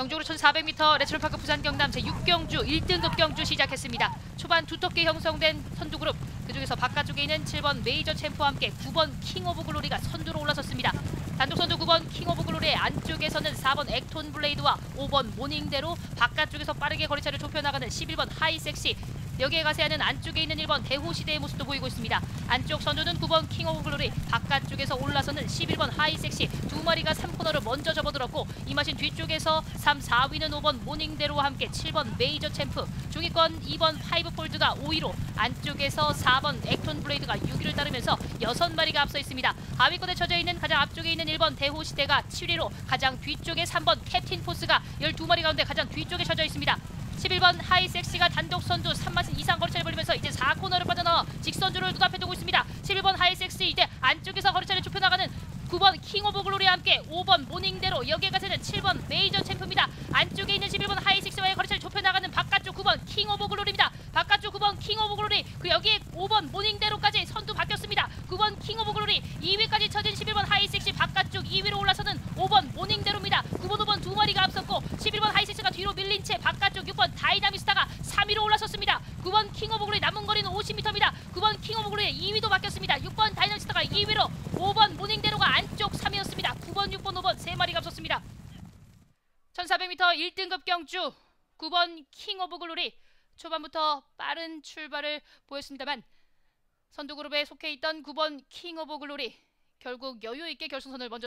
경주로 1400m 레츠럴파크 부산 경남 제6경주 1등급 경주 시작했습니다. 초반 두텁게 형성된 선두 그룹 그중에서 바깥쪽에 있는 7번 메이저 챔프와 함께 9번 킹 오브 글로리가 선두로 올라섰습니다. 단독 선두 9번 킹 오브 글로리의 안쪽에서는 4번 액톤 블레이드와 5번 모닝대로 바깥쪽에서 빠르게 거리차를 좁혀나가는 11번 하이섹시 여기에 가세하는 안쪽에 있는 1번 대호시대의 모습도 보이고 있습니다. 안쪽 선두는 9번 킹 오브 글로리 바깥쪽에서 올라서는 11번 하이섹시 두 마리가 3코너를 먼저 접어들었고 이 마신 뒤쪽에서 3, 4위는 5번 모닝대로와 함께 7번 메이저 챔프 중위권 2번 파이브폴드가 5위로 안쪽에서 4번 액톤 블레이드가 6위를 따르면서 6마리가 앞서 있습니다. 하위권에 쳐져 있는 가장 앞쪽에 있는 1번 대호시대가 7위로 가장 뒤쪽에 3번 캡틴 포스가 12마리 가운데 가장 뒤쪽에 쳐져 있습니다. 11번 하이섹시가 단독 선두 3마신 이상 거리차를 벌리면서 이제 4코너를 빠져나와 눈앞에 두고 있습니다. 11번 하이섹시 이제 안쪽에서 거리차를 좁혀나가는 9번 킹 오브 글로리와 함께 5번 모닝대로 여기에 가서는 7번 메이저 챔프입니다. 안쪽에 있는 11번 하이섹시와의 거리차를 좁혀나가는 바깥쪽 9번 킹 오브 글로리입니다. 바깥쪽 9번 킹 오브 글로리 그 여기에 5번 모닝대로까지 선두 바뀌었습니다. 9번 킹 오브 글로리 2위까지 쳐진 11번 하이섹시 바깥쪽 2위로 올라서는 5번 모닝대로입니다. 9번 5번 두 마리가 앞섰고 11번 하이섹시가 뒤로 밀린 채 바깥쪽 6번 다이나미스타가 3위로 올라섰습니다. 9번 킹 오브 글로리 남은 거리는 50m입니다. 9번 킹 오브 글로리의 2위도 바뀌었습니다. 6번 다이나미스타가 2위로 5번 모닝대로가 안쪽 3위였습니다. 9번 6번 5번 세 마리가 앞섰습니다. 1400m 1등급 경주 9번 킹 오브 글로리 초반부터 빠른 출발을 보였습니다만 선두 그룹에 속해 있던 9번 킹 오브 글로리 결국 여유 있게 결승선을 먼저